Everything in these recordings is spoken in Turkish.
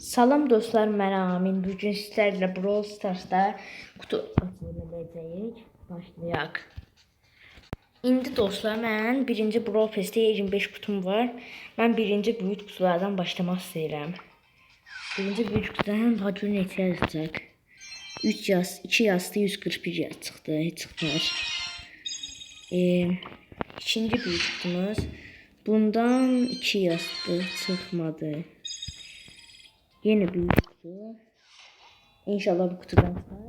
Salam dostlar, mən Amin. Bu gün sizlərlə Brawl Stars'da qutu edəcəyik. Başlayaq. İndi dostlar, mən birinci Brawl Pass'te 25 kutum var. Mən birinci büyük kutulardan başlamaq istəyirəm. Birinci büyük kutudan daha gün neçə yazacaq? 3 yaz, 2 yazdı, 141 yaz çıxdı, heç çıxmır. E, ikinci kutumuz. Bundan 2 yazdı, çıxmadı. Yeni büyük kutu. İnşallah bu kutudan çıkar.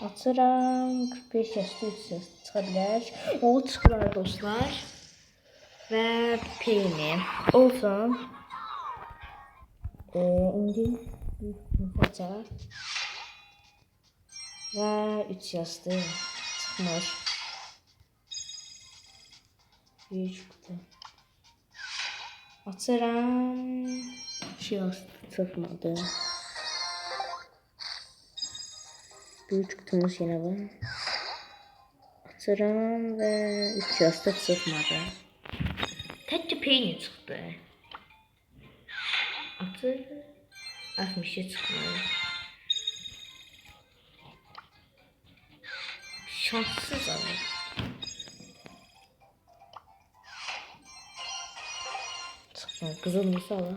Atıram 45 yaşlı 3 yaş çıkabilir. O çıkar dostlar. Ve peyni. Olsun. Ee, indi açar. Ve 3 yaşlı çıkmış. Büyük kutu. Atıram. Şey çıkmadı. Büyük kutumuz yine var. Atıram ve 3 yastık çıkmadı. Təkcə peyni çıxdı. Atır. 60'a çıxmadı. Şanssız adam. Çıxmır. Qızıl misala.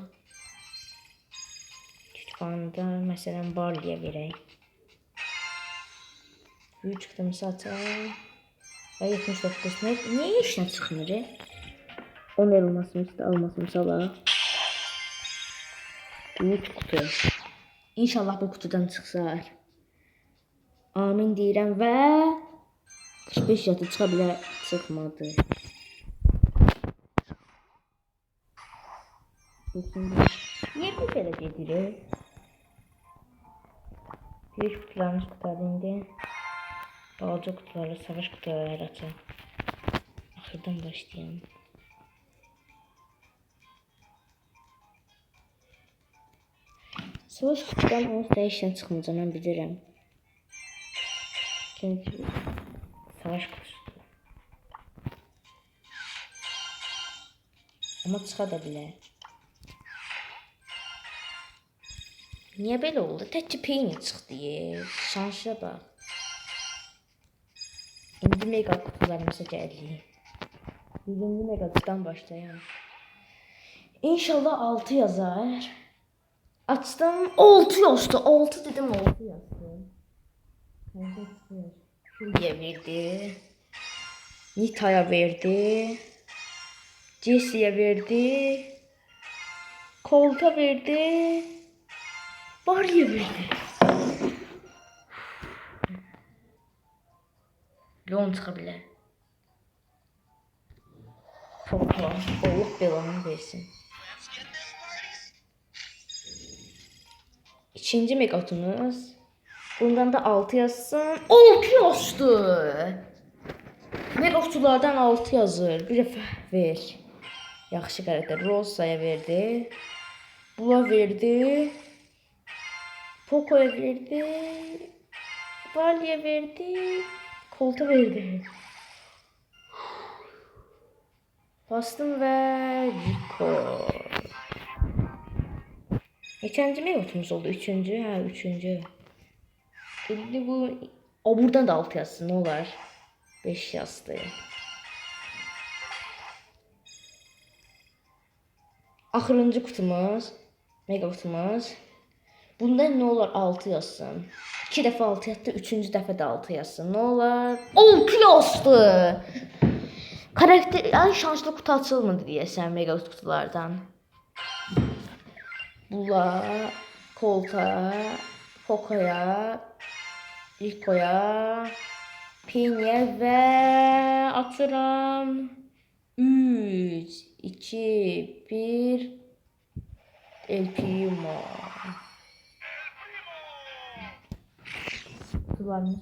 Kütüphanada məsələn Barliyə verək. Büyük çıxdı misal. Və 79 ne? Niyə işinə çıxmır? e? 10 elmasını üstə almasını sala. Büyük kutu. İnşallah bu kutudan çıxsar. Amin deyirəm və 45 yatı çıxa bilər, çıxmadı. Niye bu belə gedir? Büyük kutularımız qutardı indi. Balaca kutuları, savaş kutuları açın. Axırdan başlayalım. Savaş kutudan onsuz da işdən çıxmayacaq, mən bilirəm. Çünki savaş kutusu. Amma çıxa da. Niyə belə oldu? Təkcə peyni çıxdı. Şansa bax. İndi mega kutularımıza gəldik. Birinci mega kutudan başlayalım. İnşallah 6 yazar. Açtım 6 yazdı. 6 dedim 6 yazdı. Şuraya verdi. Nita'ya verdi. Jesse'ye verdi. Colt'a verdi. Verdi. Leon çıkabilir. Çok var. Allah belanı versin. İkinci megatonumuz. Bundan da 6 yazsın. 6 yazdı. Megakutulardan 6 yazır. Bir dəfə ver. Yaxşı qərətə. Rosa'ya verdi. Bula verdi. Poco'ya verdi. Vali'ye verdi. Colt'a verdi. Bastım ve Rico. Geçenci megatumuz oldu. Üçüncü. Ha üçüncü. Şimdi bu... O buradan da altı yazsın ne olur. Beş yazdı. Axırıncı kutumuz. Mega kutumuz. Bundan ne olur 6 yazsın. 2 dəfə 6 yazdı, 3-cü dəfə də 6 yazsın. Nə olar? 6 yazdı. Karakter ay şanslı kutu açılmadı deyəsən mega kutulardan. Bula, Colt'a, Poco'ya, Rico'ya, Pin'e ve atıram. 3, 2, 1, El Primo. Kutularımız.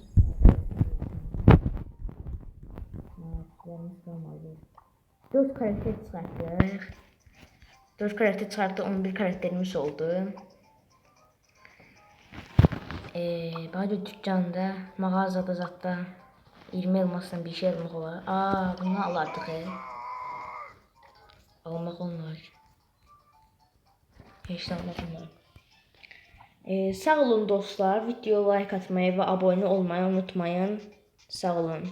Evet, kutularımız kalmadı. 4 karakter çıkarttık. 4 karakter çıkarttı, 11 karakterimiz oldu. Ee, bence dükkanda, mağazada zaten 20 elmasdan bir şey almaq olar. Aa, bunu alardıq. E. Almaq olmaz. Heç də almaq olmaz. Ee, sağ olun dostlar. Video like atmayı ve abone olmayı unutmayın. Sağ olun.